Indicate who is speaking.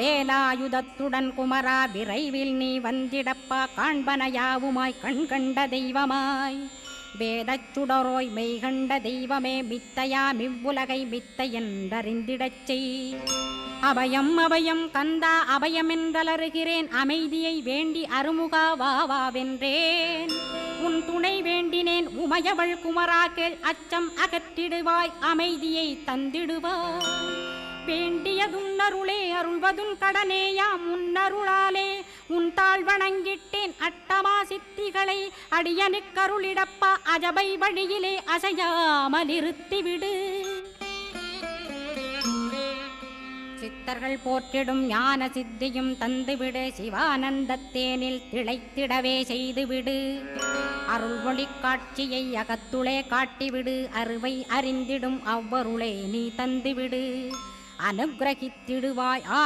Speaker 1: வேலாயுதத்துடன் குமரா விரைவில் நீ வந்திடப்பா காண்பனையாவுமாய் யாவுமாய் கண்கண்ட தெய்வமாய். வேதச் சுடரோய் மெய்கண்ட தெய்வமே மித்தையா மிவ்வுலகை மித்தை என்றறிந்திடச் செய். அபயம் அபயம் கந்தா அபயமென்றலறுகிறேன் அமைதியை வேண்டி அருமுகா வா வா வென்றேன். உன் துணை வேண்டினேன் உமையவள் குமரா கேள் அச்சம் அகற்றிடுவாய் அமைதியை தந்திடுவாய். வேண்டி அருளே அருள்வதும் கடனேயாம் உன்னருளாலே உன் தாழ் வணங்கிட்டேன் அட்டமா சித்திகளை. அடியனுக்கருளிடப்பா அஜபை வழியிலே அசையாமல் இருத்திவிடு சித்தர்கள் போற்றிடும் ஞான சித்தியும் தந்துவிடு. சிவானந்தத்தேனில் திளைத்திடவே செய்துவிடு. அருள்மொழி காட்சியை அகத்துளே காட்டிவிடு. அருவை அறிந்திடும் அவ்வருளே நீ தந்துவிடு. அனுகிரகித்திடுவாய் ஆ